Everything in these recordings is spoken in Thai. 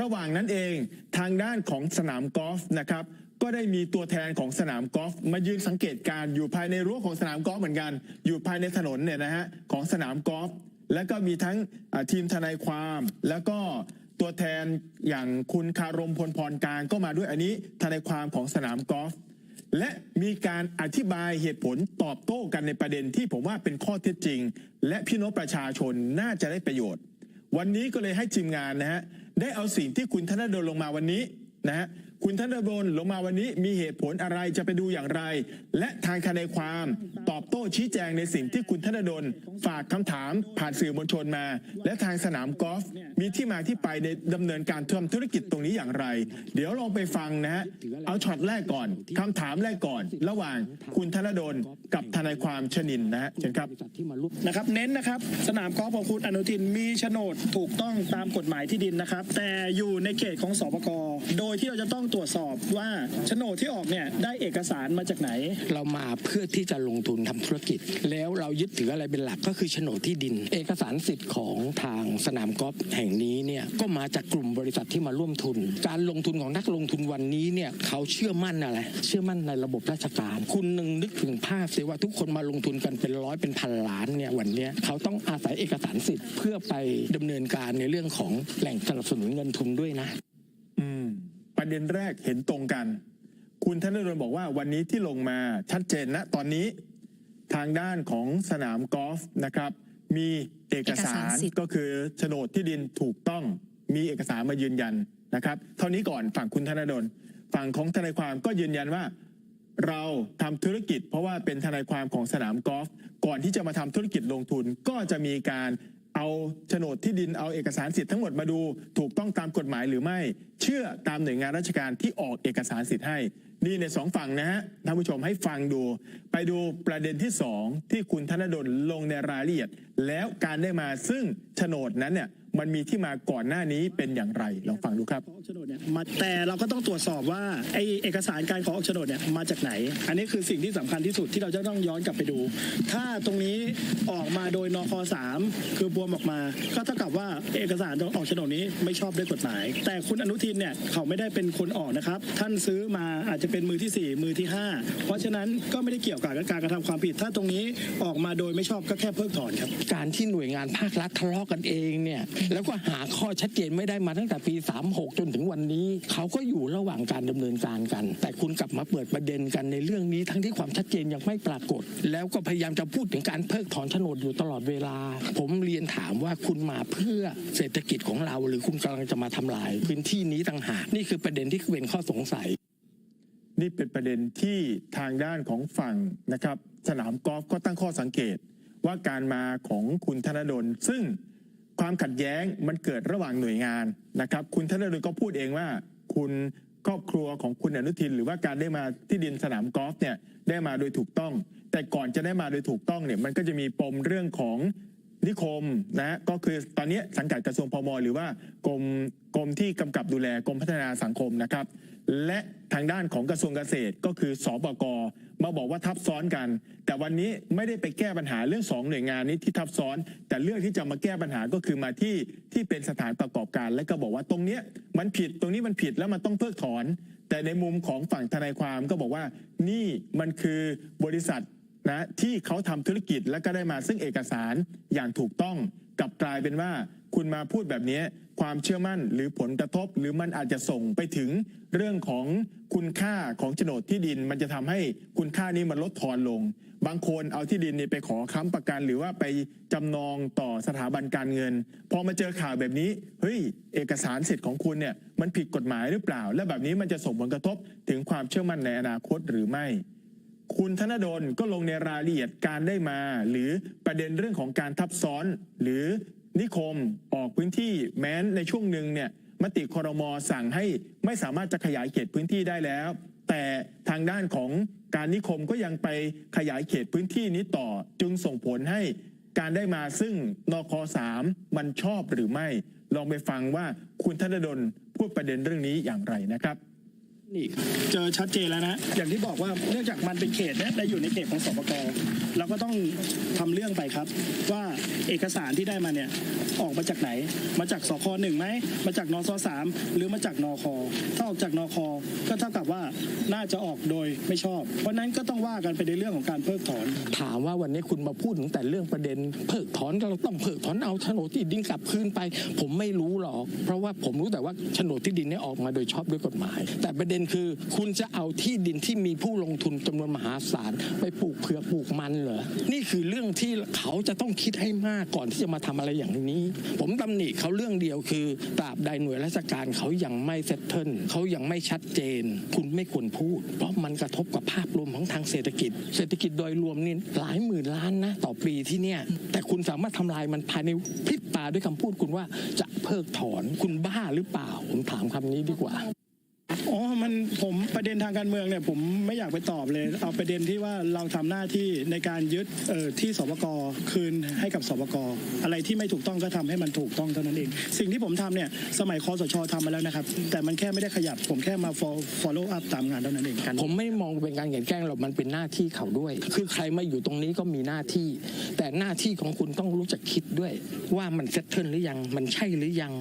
ระหว่างนั้นเองทางด้านของสนามกอล์ฟนะครับก็ได้มีตัวแทนของสนามกอล์ฟมายืนสังเกตการอยู่ภายในรั้วของสนามกอล์ฟเหมือนกัน อยู่ภายในถนนเนี่ยนะฮะของสนามกอล์ฟแล้วก็มีทั้งทีมทนายความ แล้วก็ตัวแทนอย่างคุณคารมพลพรการก็มาด้วยอันนี้ทนายความของสนามกอล์ฟและมีการอธิบายเหตุผลตอบโต้กันในประเด็นที่ผมว่าเป็นข้อเท็จจริง และพี่น้องประชาชนน่าจะได้ประโยชน์ วันนี้ก็เลยให้ทีมงานนะฮะ ได้เอาสิ่งที่คุณธนดลลงมาวันนี้นะฮะ คุณธนดลลงมาวันนี้มีเหตุผลอะไรจะไปดูอย่างไร และทางทนายความตอบโต้ชี้แจงในสิ่งที่คุณธนดลฝากคำถามผ่านสื่อมวลชนมา และทางสนามกอล์ฟมีที่มาที่ไปในดำเนินการทำธุรกิจตรงนี้อย่างไร เดี๋ยวลองไปฟังนะฮะเอาช็อตแรกก่อนคำถามแรกก่อน ระหว่างคุณธนดลกับทนายความชนินนะฮะเชิญครับนะครับ เน้นนะครับ สนามกอล์ฟของคุณอนุทินมีโฉนดถูกต้องตามกฎหมายที่ดินนะครับ แต่อยู่ในเขตของสปกโดยที่เราจะต้องตรวจสอบว่าโฉนดที่ออกเนี่ยได้เอกสารมาจากไหน เรามาเพื่อที่จะลงทุนทำธุรกิจ แล้วเรายึดถืออะไรเป็นหลักก็คือโฉนดที่ดิน เอกสารสิทธิ์ของทางสนามกอล์ฟแห่งนี้เนี่ยก็มาจากกลุ่มบริษัทที่มาร่วมทุน การลงทุนของนักลงทุนวันนี้เนี่ยเขาเชื่อมั่นอะไร เชื่อมั่นในระบบราชการ คุณหนึ่งนึกถึงภาพเสิว่าทุกคนมาลงทุนกันเป็นร้อยเป็นพันล้านเนี่ยวันนี้เขาต้องอาศัยเอกสารสิทธิ์เพื่อไปดำเนินการในเรื่องของแหล่งสนับสนุนเงินทุนด้วยนะ ประเด็นแรกเห็นตรงกัน คุณธนดลบอกว่าวันนี้ที่ลงมาชัดเจนนะตอนนี้ทางด้านของสนามกอล์ฟนะครับ มีเอกสาเอกสารรสิทธิ์ก็คือโฉนดที่ดินถูกต้องมีเอกสารมายืนยันนะครับ เท่านี้ก่อนฝั่งคุณธนดลฝั่งของทนายความก็ยืนยันว่า เราทำธุรกิจ เพราะว่าเป็นทนายความของสนามกอล์ฟก่อนที่จะมาทำธุรกิจลงทุนก็จะมีการ เอาโฉนดที่ดินเอาเอกสารสิทธิ์ทั้งหมดมาดูถูกต้องตามกฎหมายหรือไม่ เชื่อตามหน่วยงานราชการที่ออกเอกสารสิทธิ์ให้ นี่ในสองฝั่งนะฮะท่านผู้ชมให้ฟังดู ไปดูประเด็นที่สองที่คุณธนดลลงในรายละเอียด แล้วการได้มาซึ่งโฉนดนั้นเนี่ย มันมีที่มาก่อนหน้านี้เป็นอย่างไรลองฟังดูครับขอออกโฉนดเนี่ยมาแต่เราก็ต้องตรวจสอบว่าไอเอกสารการขอออกโฉนดเนี่ยมาจากไหน อันนี้คือสิ่งที่สำคัญที่สุดที่เราจะต้องย้อนกลับไปดู ถ้าตรงนี้ออกมาโดยนคสามคือบวมออกมา ก็เท่ากับว่าเอกสารออกโฉนดนี้ไม่ชอบด้วยกฎหมาย แต่คุณอนุทินเนี่ยเขาไม่ได้เป็นคนออกนะครับ ท่านซื้อมาอาจจะเป็นมือที่สี่มือที่ห้าเพราะฉะนั้นก็ไม่ได้เกี่ยวกับการกระทำความผิด ถ้าตรงนี้ออกมาโดยไม่ชอบก็แค่เพิกถอนครับ การที่หน่วยงานภาครัฐทะเลาะกันเองเนี่ยแล้วก็หาข้อชัดเจนไม่ได้มาตั้งแต่ปี 36 จนถึงวันนี้ เขาก็อยู่ระหว่างการดำเนินการกัน แต่คุณกลับมาเปิดประเด็นกันในเรื่องนี้ ทั้งที่ความชัดเจนยังไม่ปรากฏ แล้วก็พยายามจะพูดถึงการเพิกถอนโฉนดอยู่ตลอดเวลา ผมเรียนถามว่าคุณมาเพื่อเศรษฐกิจของเรา หรือคุณกำลังจะมาทำลาย พื้นที่นี้ต่างหากนี่คือประเด็นที่เป็นข้อสงสัย นี่เป็นประเด็นที่ทางด้านของฝั่งนะครับ สนามกอล์ฟก็ตั้งข้อสังเกตว่าการมาของคุณธนดลซึ่ง ความขัดแย้งมันเกิดระหว่างหน่วยงานนะครับ คุณธนดลก็พูดเองว่า คุณครอบครัวของคุณอนุทิน หรือว่าการได้มาที่ดินสนามกอล์ฟเนี่ยได้มาโดยถูกต้อง แต่ก่อนจะได้มาโดยถูกต้องเนี่ยมันก็จะมีปมเรื่องของนิคมนะก็คือตอนนี้สังกัดกระทรวงพมหรือว่ากรมกรมที่กำกับดูแลกรมพัฒนาสังคมนะครับ และทางด้านของกระทรวงเกษตรก็คือสปก มาบอกว่าทับซ้อนกัน แต่วันนี้ไม่ได้ไปแก้ปัญหาเรื่องสองหน่วยงานนี้ที่ทับซ้อน แต่เรื่องที่จะมาแก้ปัญหาก็คือมาที่ที่เป็นสถานประกอบการและก็บอกว่าตรงเนี้ยมันผิดตรงนี้มันผิดแล้วมันต้องเพิกถอน แต่ในมุมของฝั่งทนายความก็บอกว่านี่มันคือบริษัทนะที่เขาทำธุรกิจและก็ได้มาซึ่งเอกสารอย่างถูกต้องกลับกลายเป็นว่าคุณมาพูดแบบนี้ ความเชื่อมั่น หรือผลกระทบ หรือมันอาจจะส่งไปถึงเรื่องของคุณค่าของโฉนดที่ดิน มันจะทำให้คุณค่านี้มันลดทอนลง บางคนเอาที่ดินนี้ไปขอค้ำประกัน หรือว่าไปจำนองต่อสถาบันการเงิน พอมาเจอข่าวแบบนี้เฮ้ยเอกสารสิทธิ์ของคุณเนี่ยมันผิดกฎหมายหรือเปล่า และแบบนี้มันจะส่งผลกระทบถึงความเชื่อมั่นในอนาคตหรือไม่คุณธนดลก็ลงในรายละเอียดการได้มา หรือประเด็นเรื่องของการทับซ้อน หรือ นิคมออกพื้นที่แม้นในช่วงหนึ่งเนี่ยมติคอรมอสั่งให้ไม่สามารถจะขยายเขตพื้นที่ได้แล้ว แต่ทางด้านของการนิคมก็ยังไปขยายเขตพื้นที่นี้ต่อ จึงส่งผลให้การได้มาซึ่งนคสามมันชอบหรือไม่ ลองไปฟังว่าคุณธนดลพูดประเด็นเรื่องนี้อย่างไรนะครับ นี่เจอชัดเจนแล้วนะ อย่างที่บอกว่าเนื่องจากมันเป็นเขตเนี่ยได้อยู่ในเขตของสปกเราก็ต้องทำเรื่องไปครับ ว่าเอกสารที่ได้มาเนี่ยออกมาจากไหน มาจากสคหนึ่งไหมมาจากนสสามหรือมาจากนคถ้าออกจากนคก็เท่ากับว่าน่าจะออกโดยไม่ชอบ เพราะนั้นก็ต้องว่ากันไปในเรื่องของการเพิกถอน ถามว่าวันนี้คุณมาพูดถึงแต่เรื่องประเด็น เพิกถอนก็เราต้องเพิกถอนเอาโฉนดที่ดินกลับคืนไป ผมไม่รู้หรอกเพราะว่าผมรู้แต่ว่าโฉนดที่ดินเนี่ยออกมาโดยชอบด้วยกฎหมาย แต่ประเด็นคือ คุณจะเอาที่ดินที่มีผู้ลงทุนจำนวนมหาศาลไปปลูกเผือกปลูกมันเหรอ นี่คือเรื่องที่เขาจะต้องคิดให้มากก่อนที่จะมาทำอะไรอย่างนี้ ผมตำหนิเขาเรื่องเดียวคือตราบใดหน่วยราชการเขายังไม่เซตเทิลเขายังไม่ชัดเจน คุณไม่ควรพูด เพราะมันกระทบกับภาพรวมของทางเศรษฐกิจ เศรษฐกิจโดยรวมนี่หลายหมื่นล้านนะต่อปีที่เนี่ย แต่คุณสามารถทำลายมันภายในพริบตาด้วยคำพูดคุณว่าจะเพิกถอนคุณบ้าหรือเปล่า ผมถามคำนี้ดีกว่า อ๋อมันผมประเด็นทางการเมืองเนี่ยผมไม่อยากไปตอบเลย เอาประเด็นที่ว่าเราทำหน้าที่ในการยึดที่สปกคืนให้กับสปกอะไรที่ไม่ถูกต้องก็ทำให้มันถูกต้องเท่านั้นเอง สิ่งที่ผมทำเนี่ยสมัยคอสชทำมาแล้วนะครับ แต่มันแค่ไม่ได้ขยับ ผมแค่มา follow up ตามงานเท่านั้นเองผมไม่มองเป็นการแข่งแกล้งหรอกมันเป็นหน้าที่เขาด้วย คือใครมาอยู่ตรงนี้ก็มีหน้าที่ แต่หน้าที่ของคุณต้องรู้จักคิดด้วย ว่ามันเซ็ตเทิลหรือยังมันใช่หรือยัง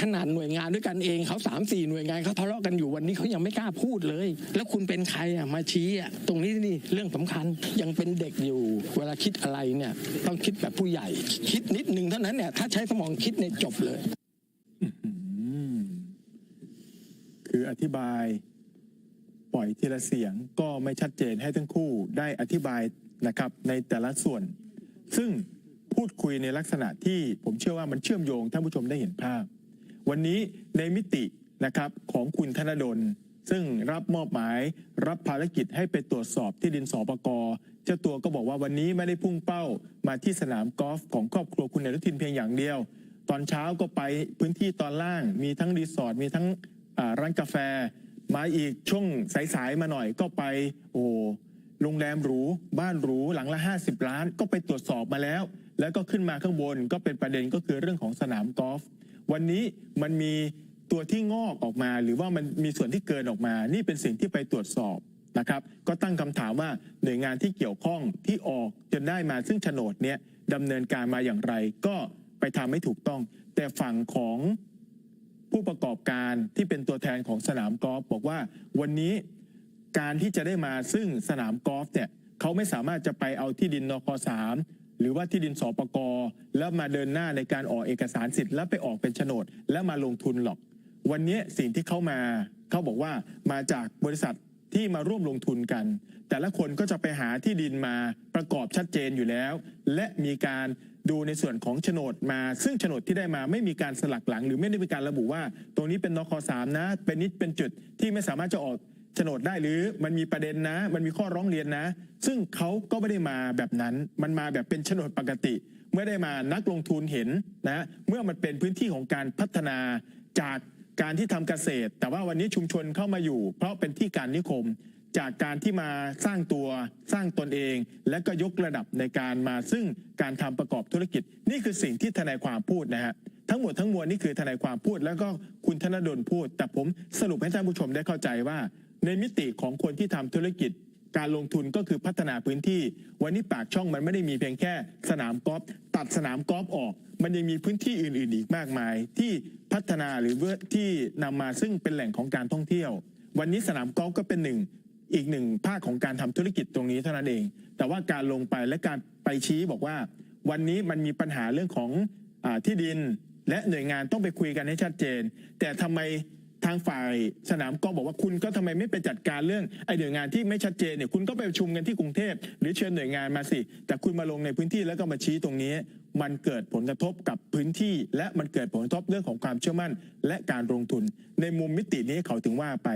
ขนาดหน่วยงานด้วยกันเองเขาสามสี่หน่วยงานเขาทะเลาะกันอยู่วันนี้เขายังไม่กล้าพูดเลย แล้วคุณเป็นใครอะมาชี้อะตรงนี้นี่เรื่องสำคัญยังเป็นเด็กอยู่ เวลาคิดอะไรเนี่ยต้องคิดแบบผู้ใหญ่ คิดนิดหนึ่งเท่านั้นเนี่ยถ้าใช้สมองคิดเนี่ยจบเลยคืออธิบาย ปล่อยทีละเสียงก็ไม่ชัดเจนให้ทั้งคู่ได้อธิบายนะครับในแต่ละส่วน ซึ่งพูดคุยในลักษณะที่ผมเชื่อว่ามันเชื่อมโยงท่านผู้ชมได้เห็นภาพ วันนี้ในมิติ นะครับของคุณธนดล ซึ่งรับมอบหมายรับภารกิจให้ไปตรวจสอบที่ดินสปกเจ้าตัวก็บอกว่าวันนี้ไม่ได้พุ่งเป้ามาที่สนามกอล์ฟของครอบครัวคุณอนุทินเพียงอย่างเดียว ตอนเช้าก็ไปพื้นที่ตอนล่างมีทั้งรีสอร์ทมีทั้งร้านกาแฟ มาอีกช่วงสายๆมาหน่อยก็ไปโอ้โรงแรมหรูบ้านหรูหลังละ 50 ล้าน ก็ไปตรวจสอบมาแล้ว แล้วก็ขึ้นมาข้างบนก็เป็นประเด็นก็คือเรื่องของสนามกอล์ฟวันนี้มันมี ตัวที่งอกออกมา หรือว่ามันมีส่วนที่เกินออกมา นี่เป็นสิ่งที่ไปตรวจสอบนะครับ ก็ตั้งคำถามว่าหน่วยงานที่เกี่ยวข้องที่ออกจนได้มาซึ่งโฉนดเนี้ยดำเนินการมาอย่างไร ก็ไปทำให้ถูกต้อง แต่ฝั่งของผู้ประกอบการที่เป็นตัวแทนของสนามกอล์ฟบอกว่าวันนี้การที่จะได้มาซึ่งสนามกอล์ฟเนี่ยเขาไม่สามารถจะไปเอาที่ดินนคสามหรือว่าที่ดินสปกแล้วมาเดินหน้าในการออกเอกสารสิทธิ์แล้วไปออกเป็นโฉนด แล้วมาลงทุนหรอก วันนี้สิ่งที่เข้ามาเขาบอกว่ามาจากบริษัทที่มาร่วมลงทุนกัน แต่ละคนก็จะไปหาที่ดินมาประกอบชัดเจนอยู่แล้ว และมีการดูในส่วนของโฉนดมา ซึ่งโฉนดที่ได้มาไม่มีการสลักหลัง หรือไม่ได้มีการระบุว่า ตรงนี้เป็นนคสามนะ เป็นนิดเป็นจุดที่ไม่สามารถจะออกโฉนดได้หรือมันมีประเด็นนะ มันมีข้อร้องเรียนนะ ซึ่งเขาก็ไม่ได้มาแบบนั้น มันมาแบบเป็นโฉนดปกติเมื่อได้มานักลงทุนเห็นนะ เมื่อมันเป็นพื้นที่ของการพัฒนาจาก การที่ทำเกษตร แต่ว่าวันนี้ชุมชนเข้ามาอยู่ เพราะเป็นที่การนิคม จากการที่มาสร้างตัวสร้างตนเอง และก็ยกระดับในการมาซึ่งการทำประกอบธุรกิจ นี่คือสิ่งที่ทนายความพูดนะฮะทั้งหมดทั้งมวลนี่คือทนายความพูด แล้วก็คุณธนดลพูด แต่ผมสรุปให้ท่านผู้ชมได้เข้าใจว่า ในมิติของคนที่ทำธุรกิจการลงทุนก็คือพัฒนาพื้นที่ วันนี้ปากช่องมันไม่ได้มีเพียงแค่สนามกอล์ฟตัดสนามกอล์ฟออก มันยังมีพื้นที่อื่น ๆ อีกมากมาย ที่ พัฒนาหรือว่าที่นำมาซึ่งเป็นแหล่งของการท่องเที่ยว วันนี้สนามกอล์ฟก็เป็นหนึ่งอีกหนึ่งภาคของการทำธุรกิจตรงนี้เท่านั้นเอง แต่ว่าการลงไปและการไปชี้บอกว่า วันนี้มันมีปัญหาเรื่องของอที่ดินและหน่วยงานต้องไปคุยกันให้ชัดเจน แต่ทำไมทางฝ่ายสนามกอล์ฟบอกว่าคุณก็ทำไมไม่ไปจัดการเรื่องไอ้หน่วยงานที่ไม่ชัดเจนเนี่ยคุณก็ไปประชุมกันที่กรุงเทพหรือเชิญหน่วยงานมาสิ แต่คุณมาลงในพื้นที่แล้วก็มาชี้ตรงนี้ มันเกิดผลกระทบกับพื้นที่ และมันเกิดผลกระทบเรื่องของความเชื่อมั่น และการลงทุน ในมุมมิตินี้เขาถึงว่าไป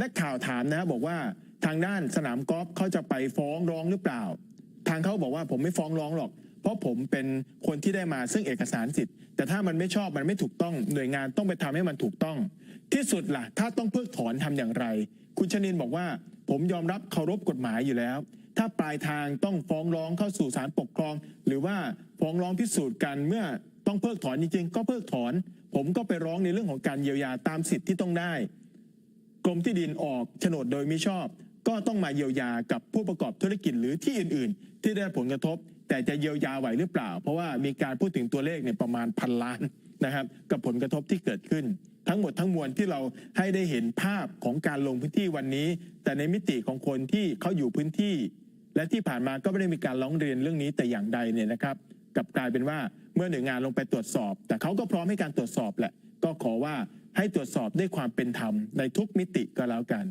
นักข่าวถามนะบอกว่าทางด้านสนามกอล์ฟเขาจะไปฟ้องร้องหรือเปล่า ทางเขาบอกว่าผมไม่ฟ้องร้องหรอก เพราะผมเป็นคนที่ได้มาซึ่งเอกสารสิทธิ์ แต่ถ้ามันไม่ชอบมันไม่ถูกต้องหน่วยงานต้องไปทำให้มันถูกต้อง ที่สุดล่ะ ถ้าต้องเพิกถอนทำอย่างไร คุณชนินบอกว่า ผมยอมรับเคารพกฎหมายอยู่แล้ว ถ้าปลายทางต้องฟ้องร้องเข้าสู่ศาลปกครอง หรือว่าฟ้องร้องพิสูจน์กันเมื่อต้องเพิกถอนจริงๆ ก็เพิกถอน ผมก็ไปร้องในเรื่องของการเยียวยาตามสิทธิ์ที่ต้องได้ กรมที่ดินออกโฉนดโดยมิชอบ ก็ต้องมาเยียวยากับผู้ประกอบธุรกิจหรือที่อื่น ๆ ที่ได้ผลกระทบ แต่จะเยียวยาไหวหรือเปล่า เพราะว่ามีการพูดถึงตัวเลขเนี่ยประมาณพันล้านนะครับ กับผลกระทบที่เกิดขึ้น ทั้งหมดทั้งมวลที่เราให้ได้เห็นภาพของการลงพื้นที่วันนี้ แต่ในมิติของคนที่เขาอยู่พื้นที่ และที่ผ่านมาก็ไม่ได้มีการร้องเรียนเรื่องนี้แต่อย่างใดเนี่ยนะครับกับกลายเป็นว่าเมื่อหน่วยงานลงไปตรวจสอบ แต่เขาก็พร้อมให้การตรวจสอบแหละก็ขอว่าให้ตรวจสอบด้วยความเป็นธรรมในทุกมิติก็แล้วกัน